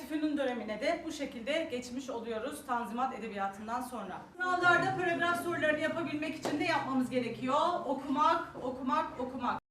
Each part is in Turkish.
Fünun dönemine de bu şekilde geçmiş oluyoruz Tanzimat Edebiyatı'ndan sonra. Sınavlarda paragraf sorularını yapabilmek için ne yapmamız gerekiyor? Okumak, okumak, okumak.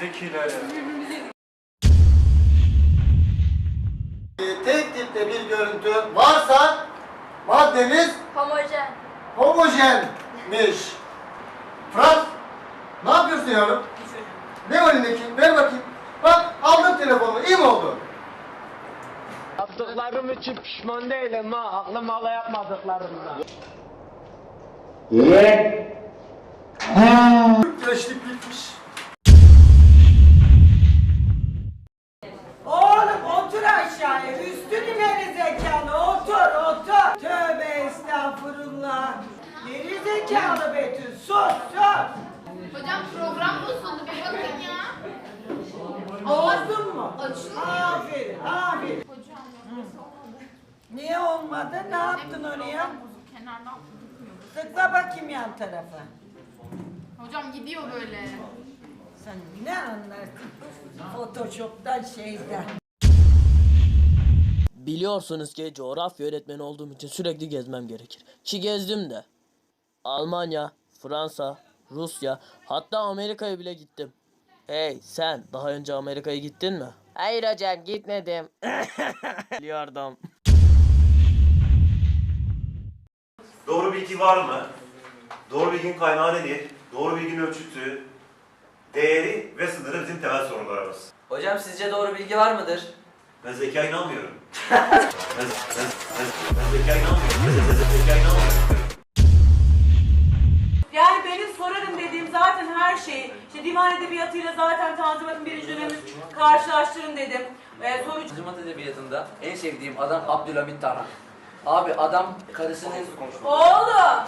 Zekiler ya. Ee, tek tipte bir görüntü varsa maddeniz Homojen. homojenmiş. Fırat, ne yapıyorsun yavrum? Ne o elindeki? Ver bakayım. Bak aldım telefonu, iyi mi oldu? Yaptıklarım için pişman değilim ha. Aklım hala yapmadıklarımdan. Gençlik bitmiş. Zekalı. Otur otur. Tövbe estağfurullah. Geri zekalı Betül. Sus sus. Hocam program bozuldu bir bakın ya. Bozdun mu? Açılıyor. Aferin aferin. Hocam Niye olmadı? Ne yaptın oraya? bozuk kenardan. Tıkla bakayım yan tarafa. Hocam gidiyor böyle. Sen ne anlarsın? Photoshop'tan şeyden. Biliyorsunuz ki coğrafya öğretmeni olduğum için sürekli gezmem gerekir. Ki gezdim de. Almanya, Fransa, Rusya, hatta Amerika'ya bile gittim. Hey sen daha önce Amerika'ya gittin mi? Hayır hocam gitmedim. Biliyordum. Doğru bilgi var mı? Doğru bilginin kaynağı nedir? Doğru bilginin ölçütü, değeri ve sınırı bizim temel sorularımız. Hocam sizce doğru bilgi var mıdır? Ben zekaya inanmıyorum. ben, ben, ben, ben zekaya inanmıyorum. Ben, ben, ben zekaya inanmıyorum. Yani benim sorarım dediğim zaten her şeyi. İşte divan edebiyatıyla zaten Tanzimat'ın birinci dönemini karşılaştırın dedim. Ee, soru Tanzimat Edebiyatı'nda en sevdiğim adam Abdülhamit Tarhan. Abi adam karısının... Oğlum!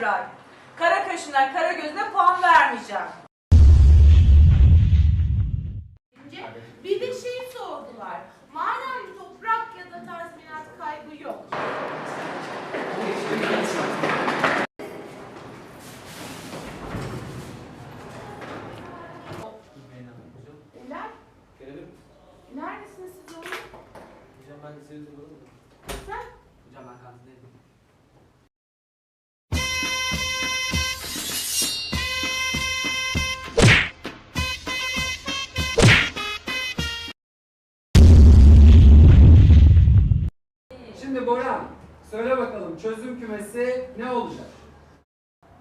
Ebrar? Kara kaşına, kara gözüne puan vermeyeceğim. Bir de şey sordular. Madem toprak ya da tazminat kaybı yok. Neler? Neredesiniz siz oğlum? Hocam ben seni Sen? Hocam ben kantindeyim. Ne olacak?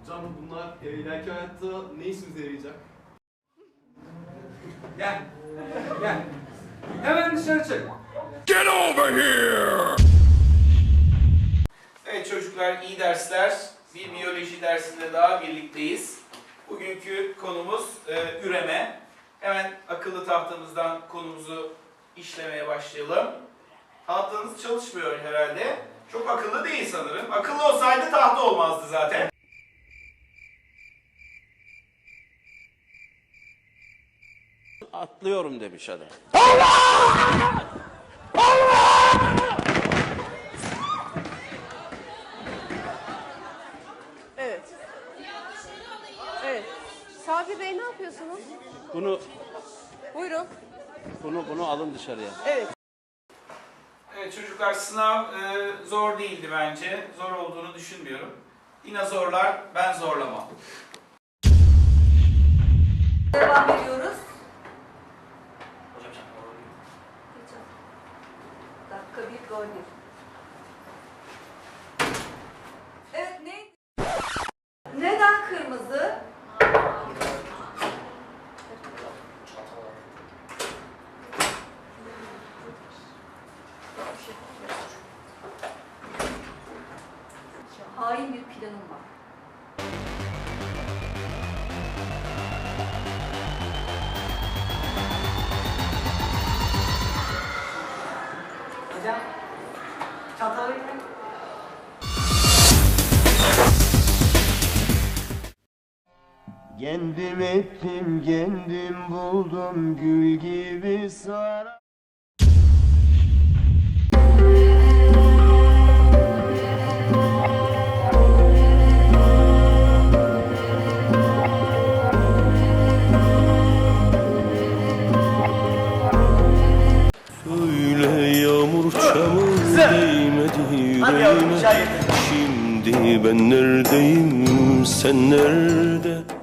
Hocam bunlar e, ileriki hayatta ne işimize yarayacak? Gel, gel. Hemen dışarı çık. Evet çocuklar iyi dersler. Bir biyoloji dersinde daha birlikteyiz. Bugünkü konumuz e, üreme. Hemen akıllı tahtamızdan konumuzu işlemeye başlayalım. Tahtanız çalışmıyor herhalde. Çok akıllı değil sanırım. Akıllı olsaydı tahta olmazdı zaten. Atlıyorum demiş adam. Evet. Evet. Sabri Bey ne yapıyorsunuz? Bunu Buyurun. bunu bunu alın dışarıya. Evet. Evet çocuklar sınav e, zor değildi bence. Zor olduğunu düşünmüyorum. Yine zorlar, ben zorlamam. Devam ediyoruz. Hocam sen Dakika bir, gol bir. Kendim ettim, kendim buldum gül gibi sara. Söyle yağmur çamur değmedi Hadi yavrum yüreğime çay getir. Şimdi ben neredeyim sen nerede